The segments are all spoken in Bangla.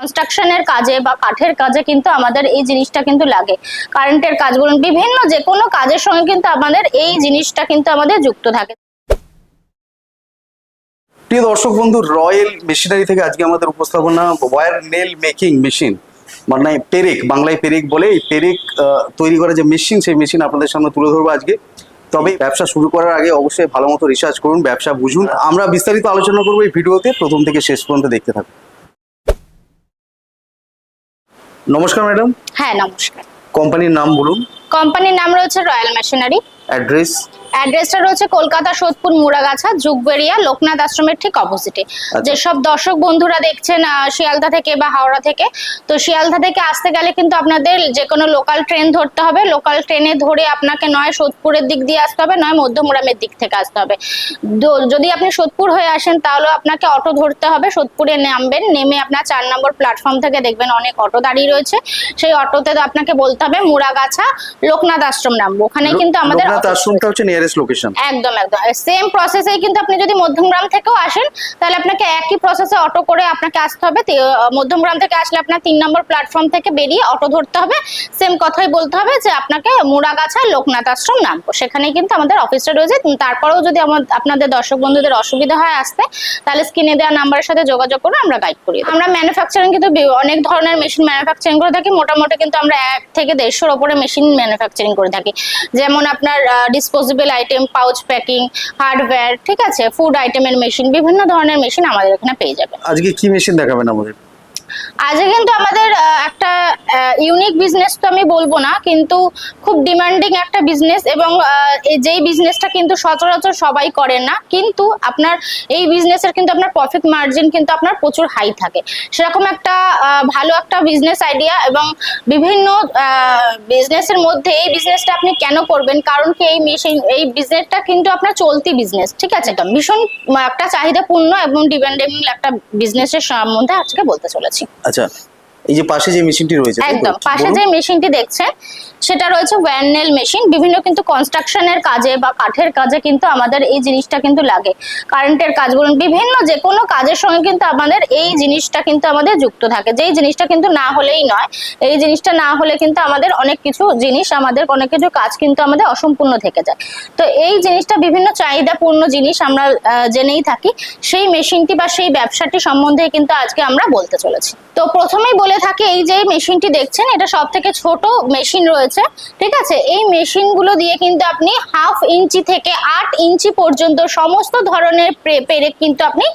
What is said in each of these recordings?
কনস্ট্রাকশনের কাজে বা কাঠের কাজে কিন্তু আমাদের এই জিনিসটা কিন্তু লাগে। কারেন্টের কাজ বলুন বিভিন্ন যে কোনো কাজের সঙ্গে কিন্তু আমাদের এই জিনিসটা কিন্তু আমাদের যুক্ত থাকে। প্রিয় দর্শক বন্ধু রয়্যাল মেশিনারি থেকে আজকে আমাদের উপস্থাপনা ওয়্যার নেল মেকিং মেশিন মানে পেরেক, বাংলায় পেরেক বলে এই পেরেক তৈরি করা যে মেশিন সেই মেশিন আপনাদের সামনে তুলে ধরবো আজকে। তবে ব্যবসা শুরু করার আগে অবশ্যই ভালো মতো রিসার্চ করুন, ব্যবসা বুঝুন। আমরা বিস্তারিত আলোচনা করব এই ভিডিওতে, প্রথম থেকে শেষ পর্যন্ত দেখতে থাকুন। নমস্কার ম্যাডাম। হ্যাঁ নমস্কার। কোম্পানির নাম বলুন। কোম্পানির নাম রয়েছে রয়্যাল মেশিনারি। অ্যাড্রেস? অ্যাড্রেসটা রয়েছে কলকাতা সোদপুর মুড়াগাছা যুগবেরিয়া লোকনাথ আশ্রমের ঠিক অপোজিটে যেসব দর্শক বন্ধুরা দেখছেন শিয়ালদা থেকে বা হাওড়া থেকে তো শিয়ালদা থেকে আসতে গেলে কিন্তু আপনাদের যে কোনো লোকাল ট্রেন ধরতে হবে। লোকাল ট্রেনে ধরে আপনাকে নয় সোদপুরের দিক দিয়ে আসতে হবে নয় মধ্যমুরামের দিক থেকে আসতে হবে। যদি আপনি সোদপুর হয়ে আসেন তাহলে আপনাকে অটো ধরতে হবে। সোদপুরে নামবেন নেমে আপনার চার নম্বর প্ল্যাটফর্ম থেকে দেখবেন অনেক অটো দাঁড়িয়ে রয়েছে। সেই অটোতে আপনাকে বলতে হবে মুড়াগাছা লোকনাথ আশ্রম নামবো। ওখানে কিন্তু আমাদের আশ্রমটা হচ্ছে নিয়ারেস্ট লোকেশন একদম একদম। সেম প্রসেসে কিন্তু আপনি যদি মধ্যমগ্রাম থেকেও আসেন, তাহলে আপনাকে একই প্রসেসে অটো করে আপনাকে আসতে হবে। মধ্যমগ্রাম থেকে আসলে আপনার তিন নম্বর প্ল্যাটফর্ম থেকে বেরিয়ে অটো ধরতে হবে। সেম কথাই বলতে হবে যে আপনাকে মুড়াগাছা লোকনাথ আশ্রম নামবো। সেখানে কিন্তু আমাদের অফিসটা রয়েছে। তারপরেও যদি আপনাদের দর্শক বন্ধুদের অসুবিধা হয় আসতে, তাহলে স্ক্রিনে দেওয়া নাম্বারের সাথে যোগাযোগ করে আমরা গাইড করি আমরা ম্যানুফ্যাকচারিং কিন্তু অনেক ধরনের মেশিন ম্যানুফ্যাকচারিং করে থাকি। মোটামুটি কিন্তু আমরা এক থেকে দেড়শোর ওপরে মেশিন ম্যানুফ্যাকচারিং করে থাকি। যেমন আপনার disposable item pouch packing hardware ঠিক আছে? ফুড আইটেমের মেশিন বিভিন্ন ধরনের মেশিন আমাদের এখানে পেয়ে যাবে আজকে কি মেশিন দেখাবেন আমাদের? আজকে কিন্তু আমাদের একটা ইউনিক বিজনেস তো আমি বলব না, কিন্তু খুব ডিমান্ডিং একটা বিজনেস এবং যেই বিজনেসটা কিন্তু সচরাচর সবাই করে না, কিন্তু আপনার এই বিজনেসের কিন্তু আপনার প্রফিট মার্জিন কিন্তু আপনার প্রচুর হাই থাকে। সেরকম একটা ভালো একটা বিজনেস আইডিয়া এবং বিভিন্ন বিজনেসের মধ্যে এই বিজনেসটা আপনি কেন করবেন? কারণ কি এই মেশিন এই বিজনেসটা কিন্তু আপনার চলতি বিজনেস ঠিক আছে? তো ভীষণ একটা চাহিদাপূর্ণ এবং ডিমান্ডিং একটা বিজনেসের সম্বন্ধে আজকে বলতে চলেছি। আচ্ছা এই যে পাশে যে মেশিনটি রয়েছে? একদম পাশে। যে মেশিনটি দেখছেন সেটা রয়েছে ওয়্যারনেল মেশিন বিভিন্ন কিন্তু কনস্ট্রাকশনের কাজে বা কাঠের কাজে কিন্তু আমাদের এই জিনিসটা কিন্তু লাগে। কারেন্টের কাজ বলুন বিভিন্ন যে কোনো কাজের সঙ্গে কিন্তু আমাদের এই জিনিসটা কিন্তু আমাদের যুক্ত থাকে। যেই জিনিসটা কিন্তু না হলেই নয় এই জিনিসটা না হলে কিন্তু আমাদের অনেক কিছু জিনিস আমাদের অনেক কিছু কাজ কিন্তু আমাদের অসম্পূর্ণ থেকে যায়। তো এই জিনিসটা বিভিন্ন চাহিদাপূর্ণ জিনিস আমরা জেনেই থাকি। সেই মেশিনটি বা সেই ব্যবসাটি সম্বন্ধে কিন্তু আজকে আমরা বলতে চলেছি। তো প্রথমেই বলে থাকি এই যে মেশিনটি দেখছেন, এটা সব থেকে ছোট মেশিন রয়েছে, ঠিক আছে? এই মেশিনগুলো দিয়ে কিন্তু আপনি হাফ ইঞ্চি থেকে আট ইঞ্চি পর্যন্ত সমস্ত ধরনের পেরেক কিন্তু আপনি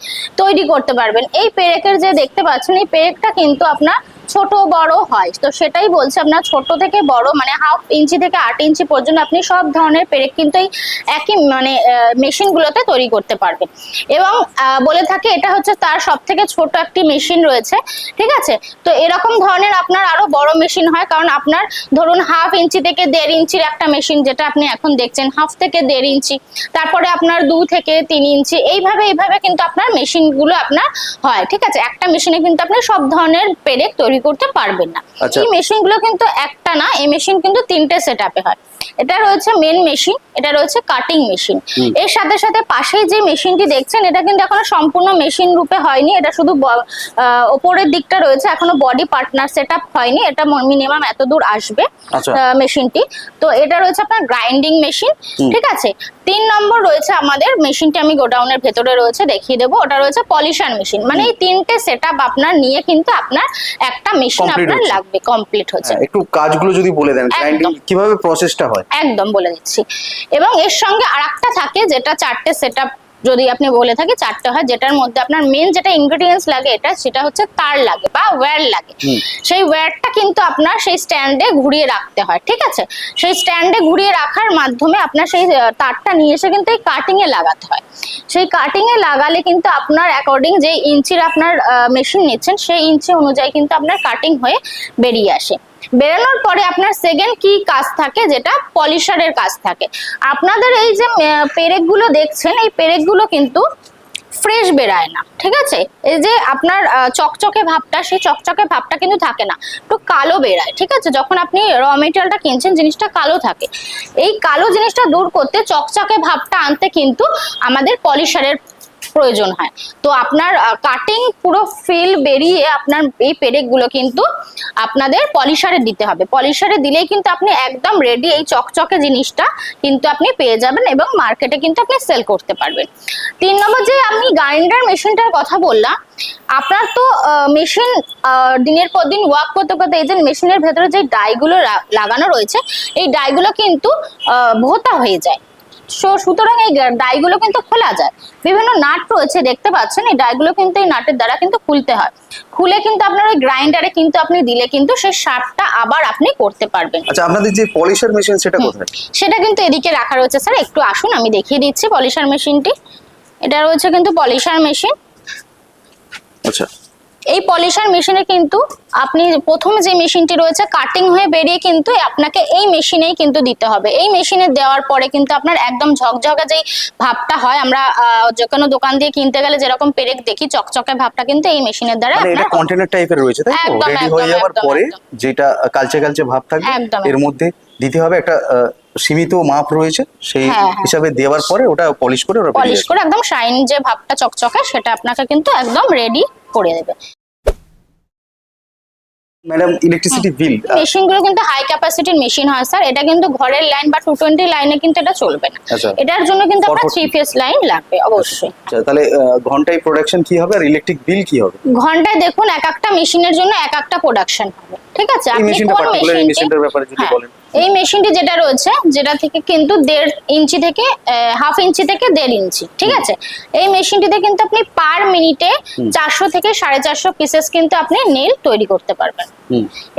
তৈরি করতে পারবেন। এই পেরেকের যে দেখতে পাচ্ছেন, এই পেরেকটা কিন্তু আপনার ছোট বড় হয়। তো সেটাই বলছে আপনার ছোট থেকে বড় মানে হাফ ইঞ্চি থেকে আট ইঞ্চি পর্যন্ত আপনি সব ধরনের পেরেক কিন্তু এই একই মানে মেশিনগুলোতে তৈরি করতে পারবেন। এবং বলে থাকে এটা হচ্ছে তার সব থেকে ছোট একটি মেশিন রয়েছে, ঠিক আছে? তো এরকম ধরনের আপনার আরও বড় মেশিন হয়, কারণ আপনার ধরুন হাফ ইঞ্চি থেকে দেড় ইঞ্চির একটা মেশিন যেটা আপনি এখন দেখছেন হাফ থেকে দেড় ইঞ্চি তারপরে আপনার দু থেকে তিন ইঞ্চি এইভাবে এইভাবে কিন্তু আপনার মেশিনগুলো আপনার হয়, ঠিক আছে? একটা মেশিনে কিন্তু আপনি সব ধরনের পেরেক তৈরি করতে পারবেন না। আচ্ছা। এই মেশিনগুলো কিন্তু একটা না এই মেশিন কিন্তু তিনটে সেট হয়। এটা রয়েছে মেন মেশিন এটা রয়েছে কাটিং মেশিন এর সাথে সাথে পাশে যে মেশিনটি দেখছেন এটা কিন্তু এখনও সম্পূর্ণ মেশিন রূপে হয়নি। এটা শুধু ওপরের দিকটা রয়েছে এখনও বডি পার্টনার সেট হয়নি। এটা মিনিমাম এত দূর আসবে আচ্ছা। মেশিনটি তো এটা রয়েছে আপনার গ্রাইন্ডিং মেশিন ঠিক আছে? তিন নম্বর রয়েছে আমাদের মেশিনটি আমি গোডাউনের ভেতরে রয়েছে দেখিয়ে দেবো। ওটা রয়েছে পলিশন মেশিন মানে এই তিনটে সেট আপনার নিয়ে কিন্তু আপনার একটা মেশিন আপনার লাগবে কমপ্লিট হচ্ছে। হ্যাঁ, একটু কাজগুলো যদি বলে দেন গ্রাইন্ডিং কীভাবে প্রসেসটা হয়? একদম বলে দিচ্ছি। এবং এর সঙ্গে আরেকটা থাকে যেটা চারটে সেট যদি আপনি বলে থাকি চারটে হয় যেটার মধ্যে আপনার মেন যেটা ইনগ্রেডিয়েন্টস লাগে এটা সেটা হচ্ছে তার লাগে বা ওয়্যার লাগে। সেই ওয়্যারটা কিন্তু আপনার সেই স্ট্যান্ডে ঘুরিয়ে রাখতে হয় ঠিক আছে? সেই স্ট্যান্ডে ঘুরিয়ে রাখার মাধ্যমে আপনার সেই তারটা নিয়ে এসে কিন্তু এই কাটিং এ লাগাতে হয়। সেই কাটিং এ লাগালে কিন্তু আপনার অ্যাকর্ডিং যে ইঞ্চির আপনার মেশিন নিচ্ছেন সেই ইঞ্চি অনুযায়ী কিন্তু আপনার কাটিং হয়ে বেরিয়ে আসে। বেরানোর পরে আপনার সেকেন্ড কি কাজ থাকে? যেটা পলিশারের কাজ থাকে। আপনাদের এই যে পেরেকগুলো দেখছেন, এই পেরেকগুলো কিন্তু ফ্রেশ বেরায় না, ঠিক আছে? এই যে আপনার চকচকে ভাবটা, সেই চকচকে ভাবটা কিন্তু থাকে না, একটু কালো বেরায়, ঠিক আছে? যখন আপনি র মেটেরিয়ালটা কিনছেন, জিনিসটা কালো থাকে। এই কালো জিনিসটা দূর করতে চকচকে ভাবটা আনতে কিন্তু আমাদের পলিশারের প্রয়োজন হয়। তো আপনার কাটিং পুরো ফিল বেরিয়ে আপনার এই পেরেকগুলো কিন্তু আপনাদের পলিশারে দিতে হবে। পলিশারে দিলেই কিন্তু আপনি একদম রেডি এই চকচকে জিনিসটা কিন্তু আপনি পেয়ে যাবেন এবং মার্কেটে কিন্তু আপনি সেল করতে পারবেন। তিন নম্বর যে আমি গ্রাইন্ডার মেশিনটার কথা বললাম, আপনার তো মেশিন দিনের পর দিন ওয়ার্ক করতে করতে এই যে মেশিনের ভেতরে যে ডাইগুলো লাগানো রয়েছে, এই ডাইগুলো কিন্তু ভোতা হয়ে যায়। সো সুতরাং এই ডাইগুলো কিন্তু খোলা যায়। বিভিন্ন নাট রয়েছে দেখতে পাচ্ছেন? এই ডাইগুলো কিন্তু এই নাটের দ্বারা কিন্তু খুলতে হয়। খুলে কিন্তু আপনার ওই গ্রাইন্ডারে কিন্তু আপনি দিলে কিন্তু সেই শার্পটা আবার আপনি করতে পারবেন। আচ্ছা আপনাদের যে পলিশার মেশিন সেটা কোথায়? সেটা কিন্তু এদিকে রাখা রয়েছে স্যার। একটু আসুন আমি দেখিয়ে দিচ্ছি পলিশার মেশিনটি। এটা রয়েছে কিন্তু পলিশার মেশিন। আচ্ছা। এই পলিশার মেশিনে কিন্তু আপনি প্রথম যে মেশিনটি রয়েছে কাটিং হয়ে বেরিয়ে কিন্তু আপনাকে এই মেশিনেই কিন্তু দিতে হবে। এই মেশিনে দেওয়ার পরে কিন্তু আপনার একদম ঝকঝকে যেই ভাবটা হয় আমরা যে কোনো দোকান দিয়ে কিনতে গেলে যেরকম পেরেক দেখি চকচকে ভাবটা কিন্তু এই মেশিনের দ্বারা মানে এটা কন্টেনার টাইপের রয়েছে তাই তো? রেডি হয়ে যাওয়ার পরে যেটা কালচে কালচে ভাব থাকবে এর মধ্যে দিতে হবে একটা সীমিত মাপ রয়েছে সেই হ্যাঁ, হ্যাঁ। হিসাবে দেওয়ার পরে ওটা পলিশ করে পলিশ করে একদম শাইন যে ভাবটা চকচকে সেটা আপনাকে কিন্তু একদম রেডি করে দেবে। ম্যাডাম ইলেকট্রিসিটি বিল মেশিনগুলো কিন্তু হাই ক্যাপাসিটির মেশিন হয় স্যার এটা কিন্তু ঘরের লাইন বা টু টোয়েন্টি লাইনে কিন্তু এটা চলবে না। আচ্ছা। এটার জন্য কিন্তু আপনার 440 থ্রি ফেস লাইন লাগবে অবশ্যই। আচ্ছা তাহলে ঘন্টায় প্রোডাকশন কি হবে আর ইলেকট্রিক বিল কি হবে? ঘন্টায় দেখুন এক একটা মেশিনের জন্য এক একটা প্রোডাকশন হবে। ঠিক আছে? আপনি কোন মেশিনটার ব্যাপারে যদি হ্যাঁ, বলেন। এই মেশিনটি যেটা রয়েছে যেটা থেকে কিন্তু দেড় ইঞ্চি থেকে হাফ ইঞ্চি থেকে দেড় ইঞ্চি ঠিক আছে? এই মেশিনটিতে কিন্তু আপনি পার মিনিটে চারশো থেকে সাড়ে চারশো পিসেস কিন্তু আপনি নেল তৈরি করতে পারবেন।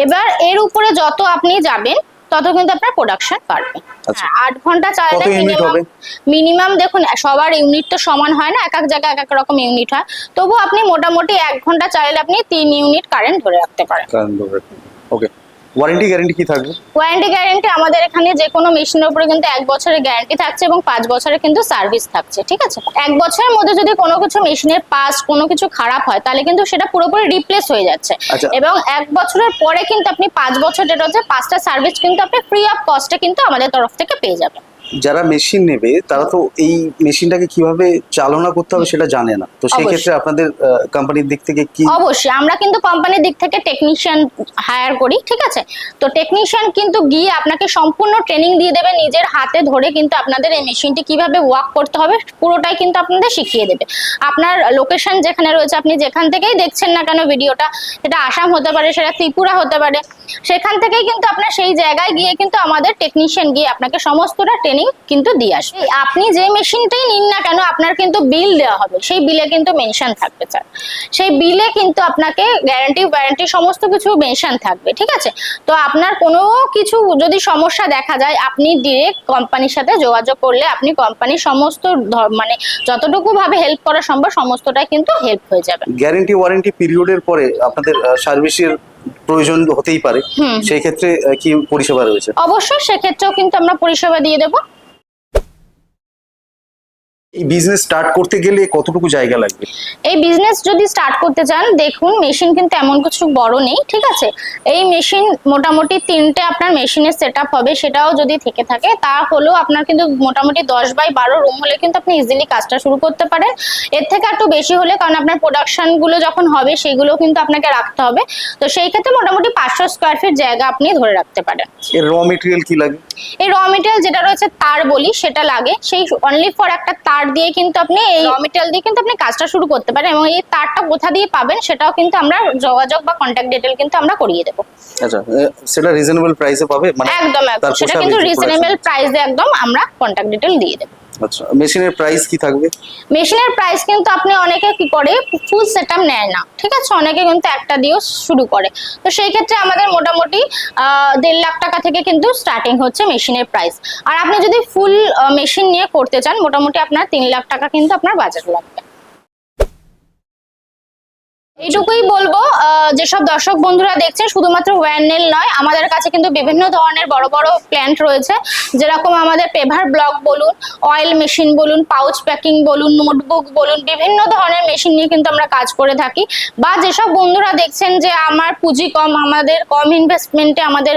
এবার এর উপরে যত আপনি যাবেন তত কিন্তু আপনার প্রোডাকশন বাড়বে। আচ্ছা। আট ঘণ্টা চালালে হবে? মিনিমাম দেখুন সবার ইউনিট তো সমান হয় না এক এক জায়গায় এক এক রকম ইউনিট হয়। তবু আপনি মোটামুটি এক ঘণ্টা চালালে আপনি তিন ইউনিট কারেন্ট ধরে রাখতে পারেন। ওকে ওয়ারেন্টি গ্যারান্টি কি থাকবে? ওয়ারেন্টি গ্যারান্টি আমাদের এখানে যে কোনো মেশিনের উপরে কিন্তু এক বছরের গ্যারান্টি থাকছে এবং পাঁচ বছরের কিন্তু সার্ভিস থাকছে ঠিক আছে? এক বছরের মধ্যে যদি কোনো কিছু মেশিনের পাস কোনো কিছু খারাপ হয় তাহলে কিন্তু সেটা পুরোপুরি রিপ্লেস হয়ে যাচ্ছে। আচ্ছা। এবং এক বছরের পরে কিন্তু আপনি পাঁচ বছর যেটা হচ্ছে পাঁচটা সার্ভিস কিন্তু আপনি ফ্রি অফ কস্টে কিন্তু আমাদের তরফ থেকে পেয়ে যাবেন। যারা মেশিন নেবে তারা তো এই মেশিনটাকে কীভাবে চালনা করতে হবে সেটা জানে না। তো সেই। ক্ষেত্রে আপনাদের কোম্পানির দিক থেকে কি অবশ্যই আমরা কিন্তু কোম্পানির দিক থেকে টেকনিশিয়ান হায়ার করি ঠিক আছে? তো টেকনিশিয়ান কিন্তু গিয়ে আপনাকে সম্পূর্ণ ট্রেনিং দিয়ে দেবে নিজের হাতে ধরে কিন্তু আপনাদের এই মেশিনটি কীভাবে ওয়ার্ক করতে হবে পুরোটাই কিন্তু আপনাদের শিখিয়ে দেবে। আপনার লোকেশন যেখানে রয়েছে আপনি যেখান থেকেই দেখছেন না কেন ভিডিওটা সেটা আসাম হতে পারে সেটা ত্রিপুরা হতে পারে সেখান থেকেই কিন্তু আপনার সেই জায়গায় গিয়ে কিন্তু আমাদের টেকনিশিয়ান গিয়ে আপনাকে সমস্তটা ট্রেনিং কিন্তু দিয়ে আসবে। আপনি যে মেশিনটাই নিন না কেন আপনার কিন্তু বিল দেওয়া হবে। সেই বিলে কিন্তু মেনশন থাকবে স্যার সেই বিলে কিন্তু আপনাকে গ্যারান্টি ওয়ারেন্টি সমস্ত কিছু মেনশন থাকবে ঠিক আছে? তো আপনার কোনো কিছু যদি সমস্যা দেখা যায় আপনি ডিরেক্ট কোম্পানির সাথে যোগাযোগ করলে আপনি কোম্পানির সমস্ত মানে যতটুকু ভাবে হেল্প করা সম্ভব সমস্তটাই কিন্তু হেল্প হয়ে যাবে। গ্যারেন্টি ওয়ারেন্টি পিরিয়ডের পরে আপনাদের সার্ভিসের প্রয়োজন হতেই পারে। সেই ক্ষেত্রে কি পরিষেবা রয়েছে? অবশ্যই সেক্ষেত্রেও কিন্তু আমরা পরিষেবা দিয়ে দেবো। এই বিজনেস স্টার্ট করতে গেলে কতটুকু জায়গা লাগবে? এই বিজনেস যদি স্টার্ট করতে চান দেখুন মেশিন কিন্তু এমন কিছু বড় নেই ঠিক আছে? এই মেশিন মোটামুটি তিনটে আপনার মেশিনের সেট হবে সেটাও যদি থেকে থাকে তা হলেও আপনার কিন্তু মোটামুটি দশ বাই বারো রুম হলে কিন্তু আপনি ইজিলি কাজটা শুরু করতে পারেন। এর থেকে একটু বেশি হলে কারণ আপনার প্রোডাকশনগুলো যখন হবে সেগুলো কিন্তু আপনাকে রাখতে হবে। তো সেই ক্ষেত্রে মোটামুটি পাঁচশো স্কোয়ার ফিট জায়গা আপনি ধরে রাখতে পারেন। এর র মেটেরিয়াল কি লাগে? এই র মেটেরিয়াল যেটা রয়েছে তার বলি সেটা লাগে। সেই অনলি ফর একটা তার দিয়ে কিন্তু আপনি এই র মেটেরিয়াল দিয়ে কিন্তু আপনি কাজটা শুরু করতে পারেন এবং এই তারটা কোথা দিয়ে পাবেন সেটাও কিন্তু আমরা যোগাযোগ বা কন্ট্যাক্ট ডিটেল কিন্তু আমরা করিয়ে দেবো। আচ্ছা সেটা রিজনেবল প্রাইসে পাবে? মানে একদম একদম। সেটা কিন্তু রিজনেবল প্রাইসে একদম আমরা কন্টাক্ট ডিটেল দিয়ে দেবো। আচ্ছা মেশিনের প্রাইস কি থাকবে? মেশিনের প্রাইস কিন্তু আপনি অনেকে কি করে ফুল সেটআপ নেয় না, ঠিক আছে? অনেকে কিন্তু একটা দিয়ে শুরু করে। তো সেই ক্ষেত্রে আমাদের মোটামুটি দেড় লাখ টাকা থেকে কিন্তু স্টার্টিং হচ্ছে মেশিনের প্রাইস আর আপনি যদি ফুল মেশিন নিয়ে করতে চান, মোটামুটি আপনার তিন লাখ টাকা কিন্তু আপনার বাজেট লাগবে। এইটুকুই বলব যেসব দর্শক বন্ধুরা দেখছেন, শুধুমাত্র ওয়ারনেল নয়, আমাদের কাছে কিন্তু বিভিন্ন ধরনের বড় বড় প্ল্যান্ট রয়েছে। যেরকম আমাদের পেভার ব্লক বলুন অয়েল মেশিন বলুন পাউচ প্যাকিং বলুন নোটবুক বলুন, বিভিন্ন ধরনের মেশিন নিয়ে কিন্তু আমরা কাজ করে থাকি। বা যেসব বন্ধুরা দেখছেন যে আমার পুঁজি কম, আমাদের কম ইনভেস্টমেন্টে আমাদের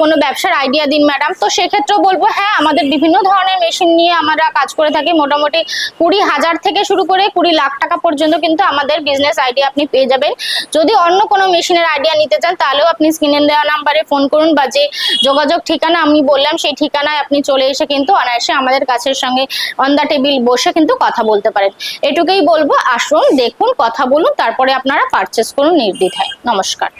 কোনো ব্যবসার আইডিয়া দিন ম্যাডাম তো সেক্ষেত্রেও বলব হ্যাঁ আমাদের বিভিন্ন ধরনের মেশিন নিয়ে আমরা কাজ করে থাকি। মোটামুটি কুড়ি হাজার থেকে শুরু করে কুড়ি লাখ টাকা পর্যন্ত কিন্তু আমাদের বিজনেস আইডিয়া আপনি পেয়ে যাবেন। যদি অন্য কোনো মেশিনের আইডিয়া নিতে চান, তাহলেও আপনি স্ক্রিনে দেওয়া নাম্বারে ফোন করুন বা যে যোগাযোগ ঠিকানা আমি বললাম, সেই ঠিকানায় আপনি চলে এসে কিন্তু অনায়াসে আমাদের কাছের সঙ্গে অন দ্য টেবিল বসে কিন্তু কথা বলতে পারেন। এটুকুই বলব, আসুন, দেখুন, কথা বলুন, তারপরে আপনারা পারচেস করুন নির্দ্বিধায়। নমস্কার।